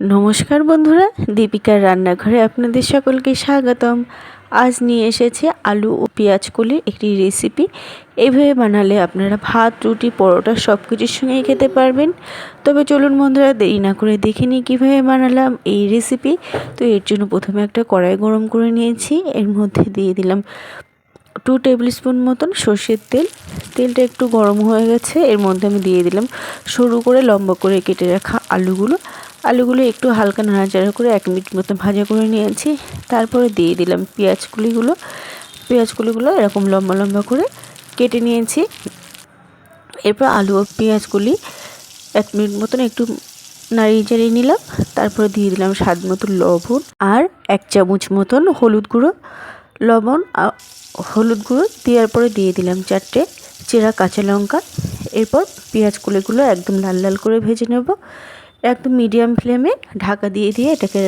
নমস্কার বন্ধুরা, দীপিকার রান্নাঘরে আপনাদের সকলকে স্বাগতম। আজ নিয়ে এসেছে আলু ও পেঁয়াজ কলির একটি রেসিপি এইভাবে বানালে আপনারা ভাত, রুটি, পরোটা সব কিছুর সঙ্গেই খেতে পারবেন। তবে চলুন বন্ধুরা, দেরি না করে দেখে নিই কীভাবে বানালাম এই রেসিপি তো এর জন্য প্রথমে একটা কড়াই গরম করে নিয়েছি। এর মধ্যে দিয়ে দিলাম টু টেবিল স্পুন মতন সর্ষের তেল। তেলটা একটু গরম হয়ে গেছে। এর মধ্যে আমি দিয়ে দিলাম সরু করে লম্বা করে কেটে রাখা আলুগুলো। আলুগুলো একটু হালকা নাড়াচাড়া করে এক মিনিট মতো ভাজা করে নিয়েছি। তারপরে দিয়ে দিলাম পেঁয়াজ কুলিগুলো। পেঁয়াজ কুলিগুলো এরকম লম্বা লম্বা করে কেটে নিয়েছি। এরপর আলু ও পেঁয়াজগুলি এক মিনিট মতন একটু নাড়িয়ে চাড়িয়ে নিলাম। তারপরে দিয়ে দিলাম স্বাদ মতো লবণ আর এক চামচ মতন হলুদ গুঁড়ো। লবণ হলুদ গুঁড়ো দেওয়ার পরে দিয়ে দিলাম চারটে চেরা কাঁচা লঙ্কা। এরপর পেঁয়াজ কুলিগুলো একদম লাল লাল করে ভেজে নেব। একদম মিডিয়াম ফ্লেমে ঢাকা দিয়ে দিয়ে এটাকে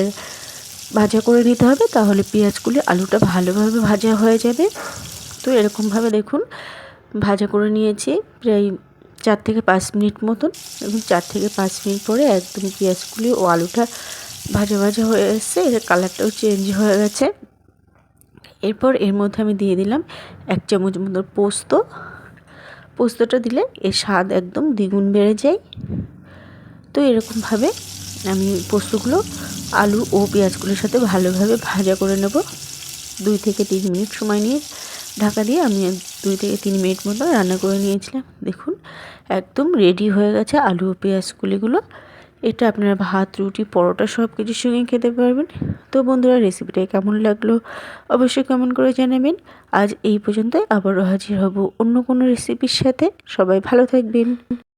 ভাজা করে নিতে হবে, তাহলে পেঁয়াজগুলি আলুটা ভালোভাবে ভাজা হয়ে যাবে। তো এরকমভাবে দেখুন, ভাজা করে নিয়েছি প্রায় চার থেকে পাঁচ মিনিট মতন। এবং চার থেকে পাঁচ মিনিট পরে একদম পেঁয়াজগুলি ও আলুটা ভাজা ভাজা হয়ে এসছে, এর কালারটাও চেঞ্জ হয়ে গেছে। এরপর এর মধ্যে আমি দিয়ে দিলাম এক চামচ মতো পোস্ত। পোস্তটা দিলে এর স্বাদ একদম দ্বিগুণ বেড়ে যায়। তো এরকমভাবে আমি পোস্তগুলো, আলু ও পেঁয়াজগুলোর সাথে ভালোভাবে ভাজা করে নেব। দুই থেকে তিন মিনিট সময় নিয়ে ঢাকা দিয়ে আমি দুই থেকে তিন মিনিট মতো রান্না করে নিয়েছিলাম। দেখুন, একদম রেডি হয়ে গেছে আলু ও পেঁয়াজ কুলিগুলো এটা আপনারা ভাত, রুটি, পরোটা সব কিছুর সঙ্গে খেতে পারবেন। তো বন্ধুরা রেসিপিটা কেমন লাগল অবশ্যই কমেন্ট করে জানাবেন। আজ এই পর্যন্তই, আবারও হাজির হব অন্য কোনো রেসিপির সাথে। সবাই ভালো থাকবেন।